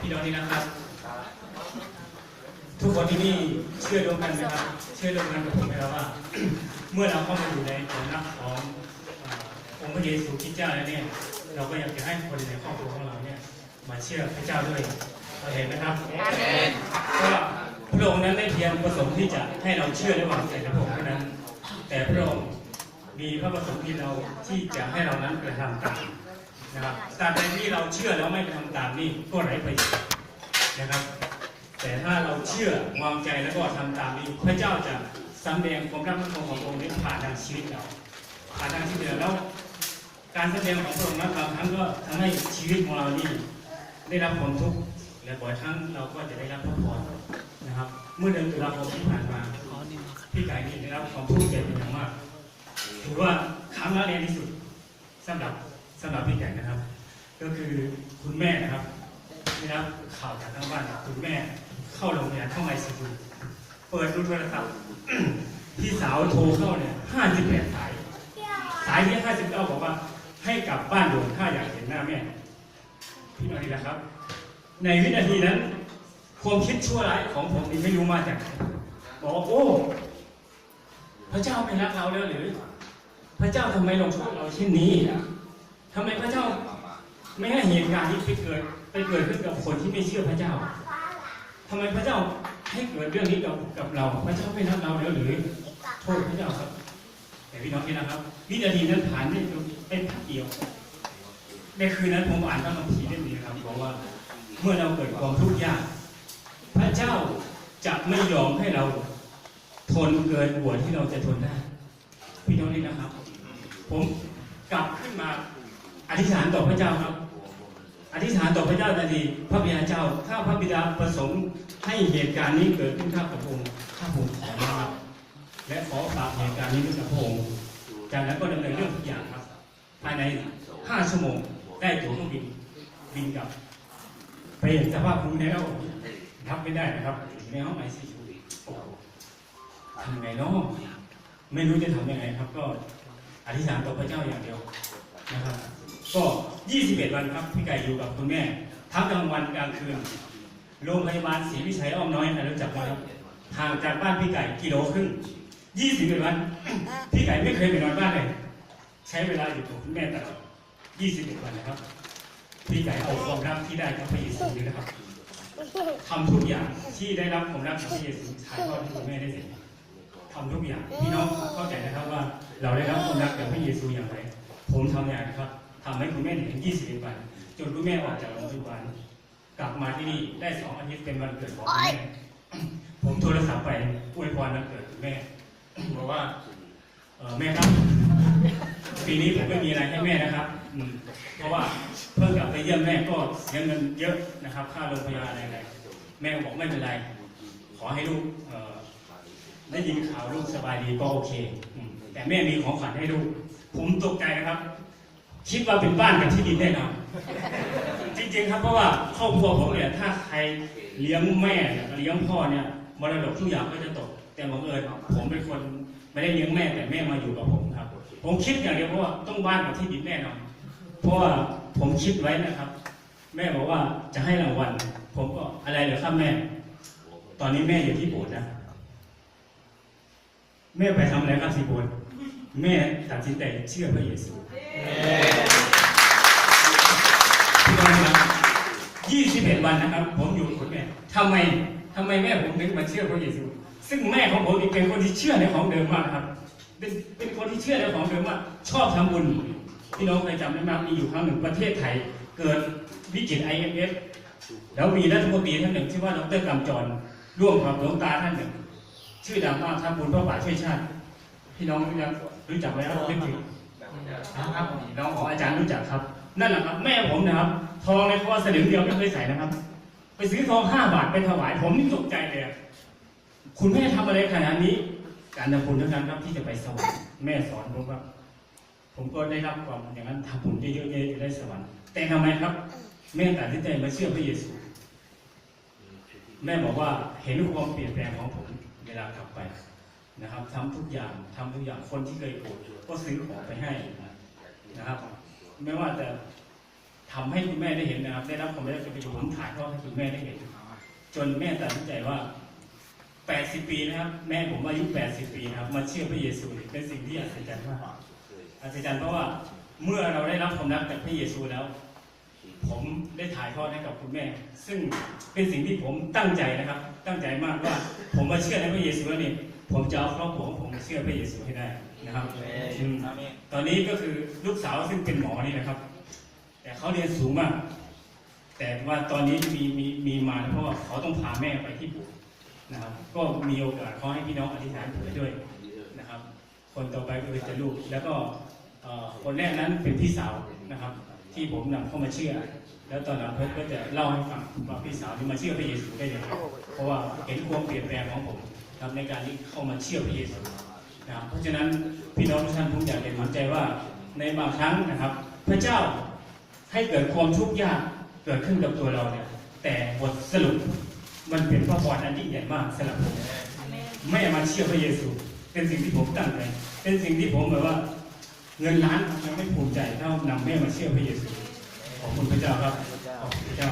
พี่น้องที่นะครับ ทุกคนที่นี่เชื่อร่วมกันไหมครับ เชื่อร่วมกันกับผมไหมครับว่า เมื่อเราเข้ามาอยู่ในฐานะของอ่าองค์พระเยซูคริสต์เจ้าแล้วเนี่ย เราก็อยากจะให้คนในครอบครัวของเราเนี่ยมาเชื่อพระเจ้าด้วยเราเห็นไหมครับเพราะว่าพระองค์นั้นได้เพียงประสงค์ที่จะให้เราเชื่อและวางใจในพระองค์เท่านั้น แต่พระองค์มีพระประสงค์ที่เราที่จะให้เรานั้นกระทำตาม นะครับตราบใดที่เราเชื่อแล้วไม่กระทำตามนี่ก็ไร้ประโยชน์นะครับ แต่ถ้าเราเชื่อวางใจแล้วก็ทำตามนี้พระเจ้าจะสำแดงความรักของขององค์นี้ผ่านทางชีวิตเราผ่านทางชีวิตเราแล้วการแสดงของพระองค์นั้นบางครั้งก็ทำให้ชีวิตของเรานี่ได้รับความทุกข์และบ่อยครั้งเราก็จะได้รับพระพรนะครับ เมื่อเดือนตุลาคมที่ผ่านมาพี่ไก่นี่ได้รับความทุกข์ใจเป็นอย่างมากถือว่าครั้งละเรียนที่สุดสำหรับ สำหรับพี่ไก่นะครับ ก็คือคุณแม่นะครับได้รับข่าวจากทางบ้านคุณแม่เข้าโรงพยาบาลเข้าไอซียูเปิดดูโทรศัพท์พี่สาวโทรเข้าเนี่ยห้าสิบแปดสาย สายที่ห้าสิบเก้าบอกว่า ให้กลับบ้านด่วนถ้าอยากเห็นหน้าแม่ พี่น้องนี่นะครับ ในวินาทีนั้น ความคิดชั่วร้ายของผมนี่ไม่รู้มาจากไหนบอกว่าโอ้พระเจ้าไม่รักเราแล้วหรือ พระเจ้าทำไมลงโทษเราเช่นนี้ ทำไมพระเจ้า ไม่ให้เหตุการณ์นี้ไปเกิดไปเกิดขึ้นกับคนที่ไม่เชื่อพระเจ้าทำไมพระเจ้าให้เกิดเรื่องนี้กับกับเรา พระเจ้าไม่รักเราแล้วหรือโทษพระเจ้าครับ แต่พี่น้องที่นะครับวินาทีนั้นผ่านไม่เป็นพักเดียว ในคืนนั้นผมอ่านพระคัมภีร์เล่มนี้นะครับบอกว่าเมื่อเราเกิดความทุกข์ยาก พระเจ้าจะไม่ยอมให้เราทนเกินกว่าที่เราจะทนได้พี่น้องนี่นะครับ ผมกลับขึ้นมา อธิษฐานต่อพระเจ้าครับ อธิษฐานต่อพระเจ้าทันทีพระบิดาเจ้าถ้าพระบิดาประสงค์ให้เหตุการณ์นี้เกิดขึ้นข้าพระองค์ข้าผมขอนะครับ และขอฝากเหตุการณ์นี้ด้วยกับพระองค์จากนั้นก็ดำเนินเรื่องทุกอย่างครับ ภายใน5ชั่วโมงได้ตั๋วเครื่องบินบินกลับไปเห็นสภาพภูมิแล้วรับไม่ได้นะครับในห้องไอซียูทำไงเนาะไม่รู้จะทำยังไงครับ ก็อธิษฐานต่อพระเจ้าอย่างเดียวนะครับ ก็ 21 วันครับพี่ไก่อยู่กับคุณแม่ ทั้งกลางวันกลางคืน โรงพยาบาลศรีวิชัยอ้อมน้อยนะรู้จักไหมครับห่างจากบ้านพี่ไก่กิโลครึ่ง 21 วัน พี่ไก่ไม่เคยไปนอนบ้านเลย ใช้เวลาอยู่กับคุณแม่ตลอด 21 วันนะครับ พี่ไก่เอาความรักที่ได้จากพระเยซูนี่นะครับทำทุกอย่างที่ได้รับความรักจากพระเยซูถ่ายทอดให้คุณแม่ได้เสร็จทำทุกอย่างพี่น้องเข้าใจนะครับว่าเราได้รับความรักจากพระเยซูอย่างไร ผมทำอย่างนะครับ ทำให้คุณแม่ถึง21วันจนคุณแม่ออกจากโรงพยาบาลกลับมาที่นี่ได้สองอาทิตย์เป็นวันเกิดของคุณแม่ผมโทรศัพท์ไปอวยพรวันเกิดคุณแม่บอกว่าเอ่อแม่ครับ ปีนี้ผมไม่มีอะไรให้แม่นะครับอืมเพราะว่าเพิ่งกลับไปเยี่ยมแม่ก็เสียเงินเยอะนะครับ ค่าโรงพยาบาลอะไรๆแม่ก็บอกไม่เป็นไร ขอให้ลูกเอ่อได้ยินข่าวลูกสบายดีก็โอเคอืมแต่แม่มีของขวัญให้ลูก ผมตกใจนะครับ คิดว่าเป็นบ้านกับที่ดินแน่นอนจริงๆครับเพราะว่าครอบครัวผมเนี่ยถ้าใครเลี้ยงแม่เลี้ยงพ่อเนี่ยมรดกทุกอย่างก็จะตก แต่บังเอิญผมเป็นคนไม่ได้เลี้ยงแม่แต่แม่มาอยู่กับผมครับ ผมคิดอย่างเดียวเพราะว่าต้องบ้านกับที่ดินแน่นอนเพราะว่าผมคิดไว้นะครับ แม่บอกว่าจะให้รางวัล ผมก็อะไรเหรอครับแม่ ตอนนี้แม่อยู่ที่โบสถ์นะ แม่ไปทำอะไรครับที่โบสถ์แม่ตัดสินใจเชื่อพระเยซู วันนะครับ ผมอยู่กับคุณแม่ทำไมทำไมแม่ผมถึงมาเชื่อพระเยซู ซึ่งแม่ของผมนี่เป็นคนที่เชื่อในของเดิมมากนะครับ เป็นเป็นคนที่เชื่อในของเดิมมากชอบทำบุญพี่น้องเคยจำได้ไหมมีอยู่ครั้งหนึ่งประเทศไทยเกิดวิกฤต IMF แล้วมีรัฐมนตรีท่านหนึ่งชื่อว่าดรกำจร ร่วมกับหลวงตาท่านหนึ่ง ชื่อดังมากทำบุญพระบาทช่วยชาติ พี่น้องรู้จักรู้จักไหมครับนึกถึงนะครับน้องของอาจารย์รู้จักครับ นั่นแหละครับ แม่ผมนะครับ ทองในคอสลึงเดียวไม่เคยใส่นะครับ ไปซื้อทองห้าบาทไปถวายผมนี่ตกใจเลยคุณแม่ทำอะไรขนาดนี้ การทำบุญเท่านั้นครับที่จะไปสวรรค์แม่สอนผมว่าผมก็ได้รับความอย่างนั้นทำบุญเยอะๆจะได้สวรรค์แต่ทำไมครับ แม่ตัดสินใจมาเชื่อพระเยซูแม่บอกว่าเห็นความเปลี่ยนแปลงของผมเวลากลับไปนะครับทำทุกอย่างทำทุกอย่างคนที่เคยโกรธก็ซื้อของไปให้นะ ไม่ว่าจะทำให้คุณแม่ได้เห็นนะครับ ได้รับความได้รับประโยชน์ผมถ่ายทอดให้คุณแม่ได้เห็น จนแม่ตัดสินใจว่า 80 ปีนะครับ แม่ผมอายุ 80 ปีนะครับ มาเชื่อพระเยซูเนี่ยเป็นสิ่งที่อัศจรรย์มากอัศจรรย์เพราะว่าเมื่อเราได้รับความรักจากพระเยซูแล้ว ผมได้ถ่ายทอดให้กับคุณแม่ ซึ่งเป็นสิ่งที่ผมตั้งใจนะครับ ตั้งใจมากว่า ผมมาเชื่อในพระเยซูแล้วเนี่ยผมจะเอาครอบครัวของผมมาเชื่อพระเยซูให้ได้นะครับอืมตอนนี้ก็คือลูกสาวซึ่งเป็นหมอนี่นะครับ แต่เขาเรียนสูงมาก แต่ว่าตอนนี้มีมีมีมาเพราะว่าเขาต้องพาแม่ไปที่บุตรนะครับ ก็มีโอกาสขอให้พี่น้องอธิษฐานเผื่อด้วยนะครับ คนต่อไปก็คือจะลูกแล้วก็เอ่อคนแรกนั้นเป็นพี่สาวนะครับ ที่ผมนำเข้ามาเชื่อ แล้วตอนหลังเพิ่นก็จะเล่าให้ฟังว่าพี่สาวที่มาเชื่อพระเยซูได้ยังไงเพราะว่าเห็นความเปลี่ยนแปลงของผมนะครับในการที่เข้ามาเชื่อพระเยซูนะครับเพราะฉะนั้นพี่น้องทุกท่านผมอยากจะหนุนใจว่าในบางครั้งนะครับ พระเจ้าให้เกิดความทุกข์ยากเกิดขึ้นกับตัวเราเนี่ยแต่บทสรุปมันเป็นพระพรอันยิ่งใหญ่มากสำหรับผมแม่มาเชื่อพระเยซู เป็นสิ่งที่ผมตั้งใจเป็นสิ่งที่ผมแบบว่า เงินล้านยังไม่ภูมิใจเท่านำแม่มาเชื่อพระเยซูขอบคุณพระเจ้าครับขอบคุณพระเจ้า